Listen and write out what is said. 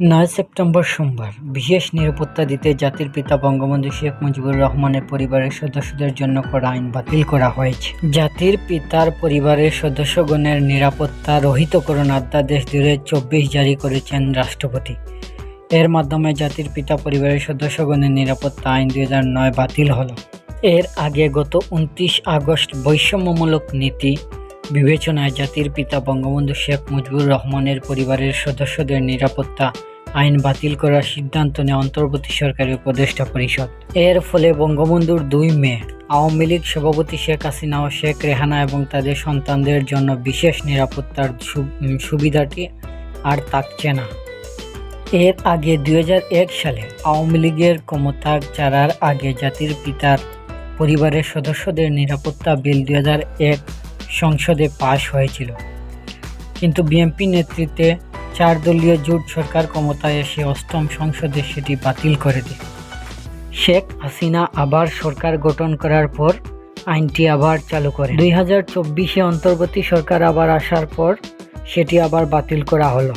নয় সেপ্টেম্বর সোমবার বিশেষ নিরাপত্তা দিতে জাতির পিতা বঙ্গবন্ধু শেখ মুজিবুর রহমানের পরিবারের সদস্যদের জন্য করা আইন বাতিল করা হয়েছে। জাতির পিতার পরিবারের সদস্যগণের নিরাপত্তা রহিতকরণ অধ্যাদেশ দুই চব্বিশ জারি করেছেন রাষ্ট্রপতি। এর মাধ্যমে জাতির পিতা পরিবারের সদস্যগণের নিরাপত্তা আইন দুই বাতিল হল। এর আগে গত উনত্রিশ আগস্ট বৈষম্যমূলক নীতি বিবেচনায় জাতির পিতা বঙ্গবন্ধু শেখ মুজিবুর রহমানের পরিবারের সদস্যদের নিরাপত্তা আইন বাতিল করার সিদ্ধান্ত নেয় অন্তর্বর্তী সরকারি উপদেষ্টা পরিষদ। এর ফলে বঙ্গবন্ধুর দুই মেয়ে, আওয়ামী লীগ সভাপতি শেখ হাসিনা ও শেখ রেহানা এবং তাদের সন্তানদের জন্য বিশেষ নিরাপত্তার সুবিধাটি আর থাকছে না। এর আগে দু হাজার এক সালে আওয়ামী লীগের ক্ষমতা ছাড়ার আগে জাতির পিতার পরিবারের সদস্যদের নিরাপত্তা বিল দুই সংসদে পাশ হয়েছিল। কিন্তু বিএনপি নেতৃত্বে চার দলীয় জোট সরকার ক্ষমতায় এসে অষ্টম সংসদে সেটি বাতিল করে দেয়। শেখ হাসিনা আবার সরকার গঠন করার পর আইনটি আবার চালু করে। দুই হাজার চব্বিশে অন্তর্বর্তী সরকার আবার আসার পর সেটি আবার বাতিল করা হলো।